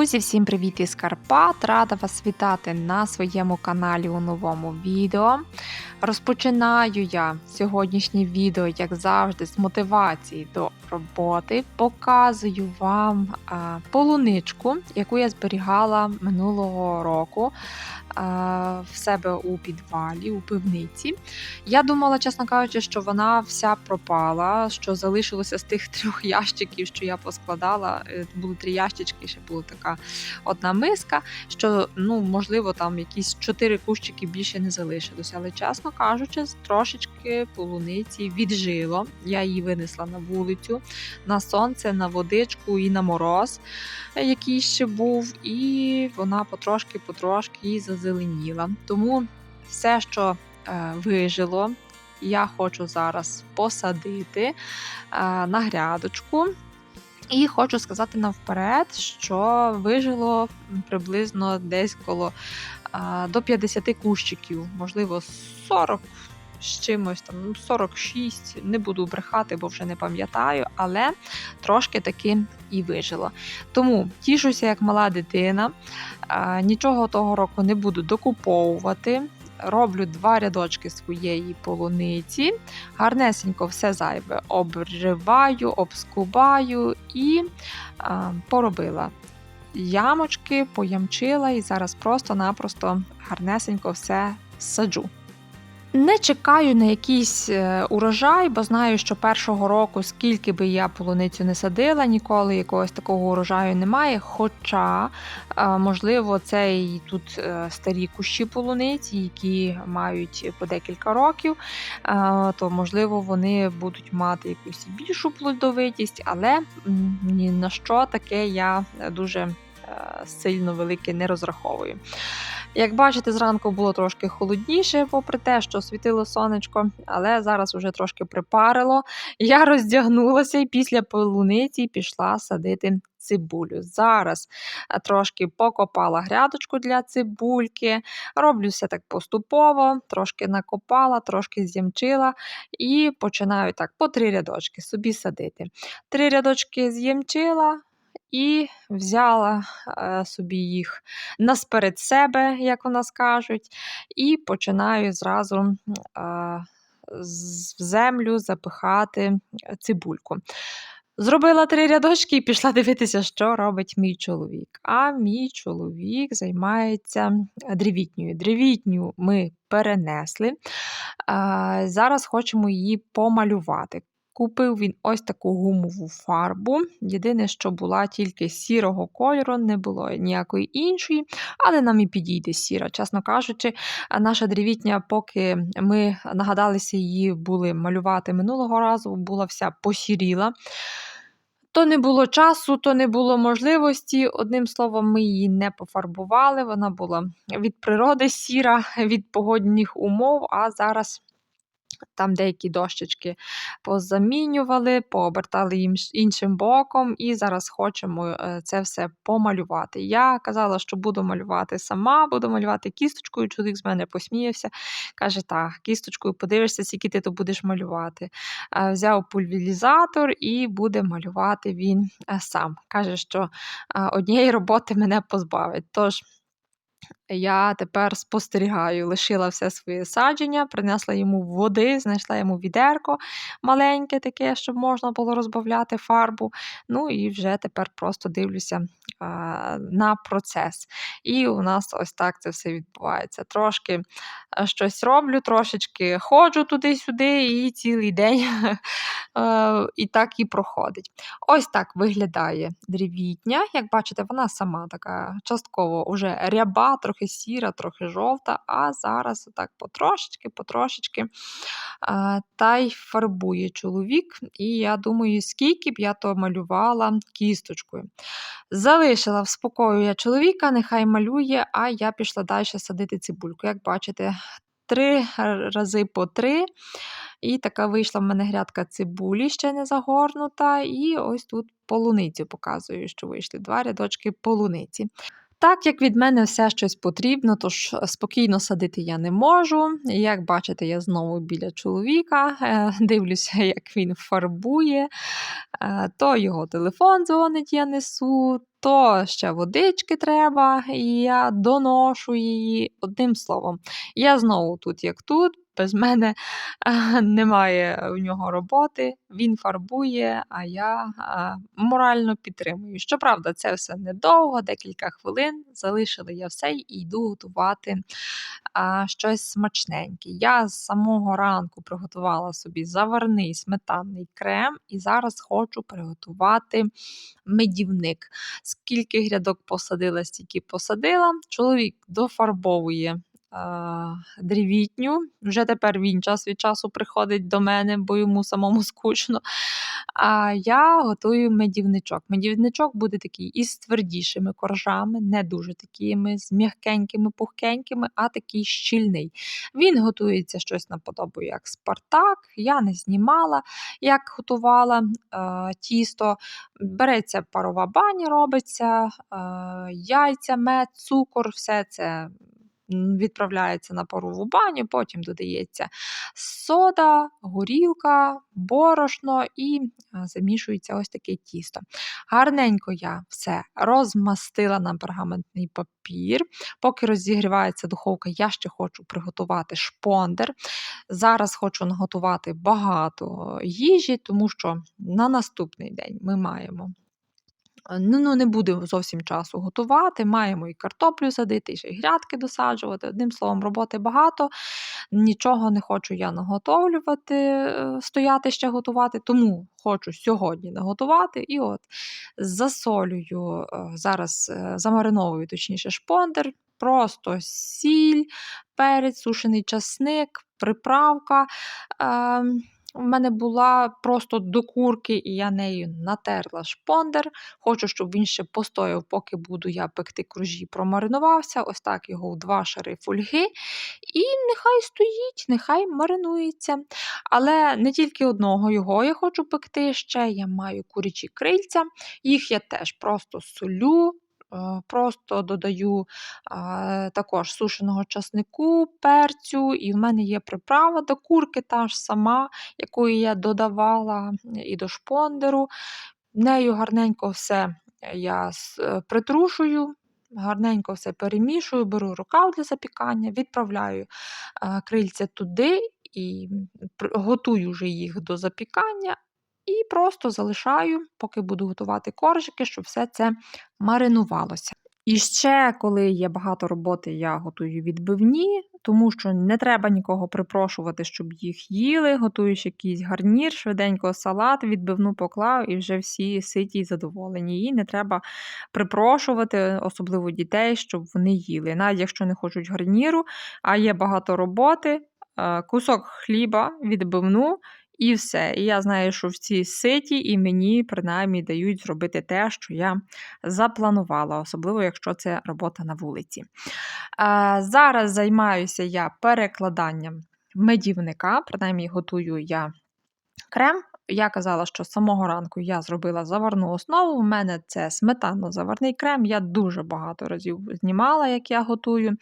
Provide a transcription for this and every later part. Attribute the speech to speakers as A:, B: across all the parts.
A: Друзі, всім привіт із Карпат! Рада вас вітати на своєму каналі у новому відео. Розпочинаю я сьогоднішнє відео, як завжди, з мотивації до роботи. Показую вам а, полуничку, яку я зберігала минулого року а, в себе у підвалі, у пивниці. Я думала, чесно кажучи, що вона вся пропала, що залишилося з тих трьох ящиків, що я поскладала. Е, Були три ящички, ще була така одна миска, що ну, можливо там якісь чотири кущики більше не залишилося. Але чесно кажучи, трошечки полуниці віджило. Я її винесла на вулицю, на сонце, на водичку і на мороз, е, який ще був, і вона потрошки-потрошки її зазеленіла. Тому все, що е, вижило, я хочу зараз посадити е, на грядочку. І хочу сказати навперед, що вижило приблизно десь коло а, до 50 кущиків, можливо, 40 з чимось там, ну, 46, не буду брехати, бо вже не пам'ятаю, але трошки таки і вижило. Тому тішуся як мала дитина, а, нічого того року не буду докуповувати. Роблю два рядочки своєї полуниці, гарнесенько все зайве обриваю, обскубаю і а, поробила ямочки, поямчила і зараз просто-напросто гарнесенько все саджу. Не чекаю на якийсь е, урожай, бо знаю, що першого року, скільки би я полуницю не садила, ніколи якогось такого урожаю немає. Хоча, е, можливо, це і тут е, старі кущі полуниці, які мають по декілька років, то можливо вони будуть мати якусь більшу плодовитість, але ні на що таке я дуже сильно велике не розраховую. Як бачите, зранку було трошки холодніше, попри те, що світило сонечко, але зараз вже трошки припарило. Я роздягнулася і після полуниці пішла садити цибулю. Зараз трошки покопала грядочку для цибульки, роблю все так поступово, трошки накопала, трошки з'ямчила і починаю так по три рядочки собі садити. Три рядочки з'ямчила і взяла е, собі їх насперед себе, як у нас кажуть, і починаю зразу е, в землю запихати цибульку. Зробила три рядочки і пішла дивитися, що робить мій чоловік. А мій чоловік займається древітньою. Древітню ми перенесли. Зараз хочемо її помалювати. Купив він ось таку гумову фарбу. Єдине, що була тільки сірого кольору, не було ніякої іншої, але нам і підійде сіра. Чесно кажучи, наша древітня, поки ми нагадалися її були малювати минулого разу, була вся посіріла. То не було часу, то не було можливості. Одним словом, ми її не пофарбували. Вона була від природи сіра, від погодних умов, а зараз там деякі дощечки позамінювали, пообертали їм іншим боком, і зараз хочемо е, це все помалювати. Я казала, що буду малювати сама, буду малювати кісточкою. Чоловік з мене посміявся. Каже, так, кісточкою подивишся, скільки ти то будеш малювати. Е, взяв пульвілізатор і буде малювати він е, сам. Каже, що однієї роботи мене позбавить. Тож, я тепер спостерігаю, лишила все своє садження, принесла йому води, знайшла йому відерко маленьке, таке, щоб можна було розбавляти фарбу. Ну і вже тепер просто дивлюся а, на процес. І у нас ось так це все відбувається. Трошки щось роблю, трошечки ходжу туди-сюди, і цілий день і так і проходить. Ось так виглядає дрівітня. Як бачите, вона сама така частково вже ряба, трохи сіра, трохи жовта, а зараз так потрошечки-потрошечки та й фарбує чоловік. І я думаю, скільки б я то малювала кісточкою. Залишила в спокою я чоловіка, нехай малює, а я пішла далі садити цибульку. Як бачите, три рази по три. І така вийшла в мене грядка цибулі, ще не загорнута. І ось тут полуницю показую, що вийшли два рядочки полуниці. Так як від мене все щось потрібно, тож спокійно садити я не можу. Як бачите, я знову біля чоловіка, е, дивлюся, як він фарбує, е, то його телефон дзвонить, я несу, то ще водички треба, і я доношу її. Одним словом, я знову тут, як тут, без мене немає в нього роботи, він фарбує, а я морально підтримую. Щоправда, це все недовго, декілька хвилин. Залишила я все і йду готувати щось смачненьке. Я з самого ранку приготувала собі заварний сметанний крем, і зараз хочу приготувати медівник. Скільки грядок посадила, стільки посадила. Чоловік дофарбовує дрівітню. Вже тепер він час від часу приходить до мене, бо йому самому скучно. А я готую медівничок. Медівничок буде такий із твердішими коржами, не дуже такими, з м'якенькими, пухкенькими, а такий щільний. Він готується щось наподобу, як Спартак. Я не знімала, як готувала е, тісто. Береться парова баня, робиться, е, яйця, мед, цукор, все це відправляється на парову баню, потім додається сода, горілка, борошно і замішується ось таке тісто. Гарненько я все розмастила на пергаментний папір. Поки розігрівається духовка, я ще хочу приготувати шпондер. Зараз хочу наготувати багато їжі, тому що на наступний день ми маємо Ну, ну, не буде зовсім часу готувати. Маємо і картоплю садити, і ще й грядки досаджувати. Одним словом, роботи багато. Нічого не хочу я наготовлювати, е, стояти ще готувати, тому хочу сьогодні наготувати. І от засолюю, е, зараз е, замариновую, точніше, шпондер, просто сіль, перець, сушений часник, приправка. Е у мене була просто до курки, і я нею натерла шпондер. Хочу, щоб він ще постояв, поки буду я пекти кружі, промаринувався. Ось так його в два шари фольги. І нехай стоїть, нехай маринується. Але не тільки одного його я хочу пекти ще. Я маю курячі крильця, їх я теж просто солю. Е, просто додаю також сушеного часнику, перцю, і в мене є приправа до курки, та ж сама, яку я додавала і до шпондеру. Нею гарненько все я е, притрушую, гарненько все перемішую, беру рукав для запікання, відправляю крильця туди і готую вже їх до запікання. І просто залишаю, поки буду готувати коржики, щоб все це маринувалося. І ще, коли є багато роботи, я готую відбивні, тому що не треба нікого припрошувати, щоб їх їли. Готуєш якийсь гарнір, швиденько салат, відбивну поклав, і вже всі ситі і задоволені. І не треба припрошувати, особливо дітей, щоб вони їли. Навіть якщо не хочуть гарніру, а є багато роботи, е, кусок хліба, відбивну. І все. І я знаю, що в цій ситі і мені принаймні дають зробити те, що я запланувала, особливо, якщо це робота на вулиці. Зараз займаюся я перекладанням медівника, принаймні готую я крем. Я казала, що з самого ранку я зробила заварну основу. У мене це сметанно-заварний крем. Я дуже багато разів знімала, як я готую.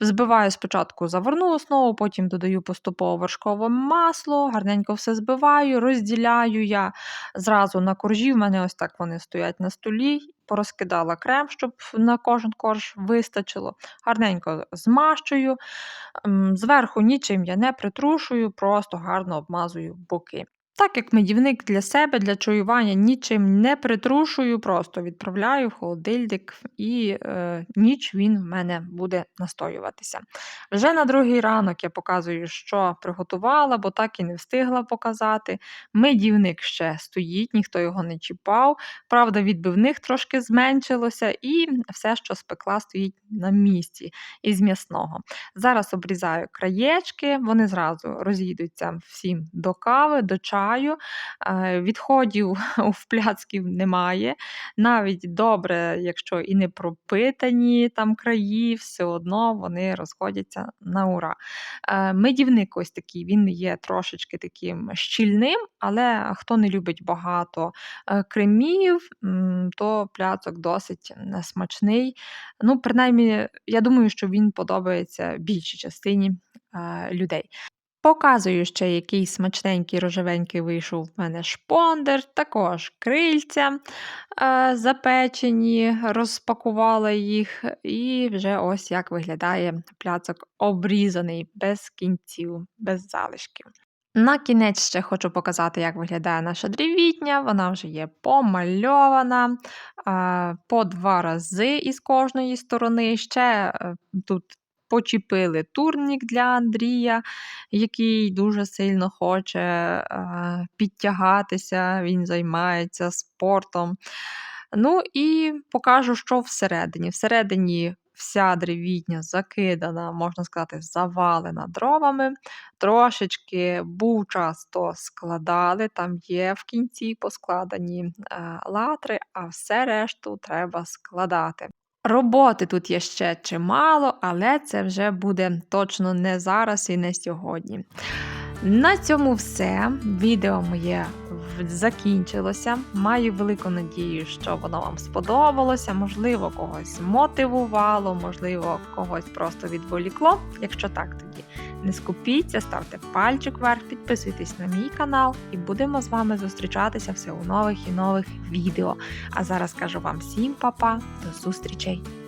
A: Збиваю спочатку заварну основу, потім додаю поступово вершкове масло, гарненько все збиваю, розділяю я зразу на коржі. В мене ось так вони стоять на столі. Порозкидала крем, щоб на кожен корж вистачило. Гарненько змащую. Зверху нічим я не притрушую, просто гарно обмазую боки. Так як медівник для себе, для чаювання нічим не притрушую, просто відправляю в холодильник і е, ніч він в мене буде настоюватися. Вже на другий ранок я показую, що приготувала, бо так і не встигла показати. Медівник ще стоїть, ніхто його не чіпав. Правда, відбивних трошки зменшилося, і все, що спекла, стоїть на місці із м'ясного. Зараз обрізаю краєчки, вони зразу роз'їдуться всім до кави, до чаю вважаю. Е, Відходів в пляцків немає. Навіть добре, якщо і не пропитані там краї, все одно вони розходяться на ура. Е, Медівник ось такий, він є трошечки таким щільним, але хто не любить багато е, кремів, то пляцок досить смачний. Ну, принаймні, я думаю, що він подобається більшій частині людей. Показую ще, який смачненький рожевенький вийшов в мене шпондер, також крильця е, запечені, розпакувала їх, і вже ось як виглядає пляцок обрізаний, без кінців, без залишків. На кінець ще хочу показати, як виглядає наша дрівітня. Вона вже є помальована е, по два рази із кожної сторони. Ще е, тут почепили турнік для Андрія, який дуже сильно хоче е, підтягатися, він займається спортом. Ну і покажу, що всередині. Всередині вся древітня закидана, можна сказати, завалена дровами. Трошечки був час, то складали, там є в кінці поскладені е, латри, а все решту треба складати. Роботи тут є ще чимало, але це вже буде точно не зараз і не сьогодні. На цьому все. Відео моє закінчилося. Маю велику надію, що воно вам сподобалося. Можливо, когось мотивувало, можливо, когось просто відволікло. Якщо так, тоді не скупіться, ставте пальчик вверх, підписуйтесь на мій канал, і будемо з вами зустрічатися все у нових і нових відео. А зараз кажу вам всім па-па, до зустрічей!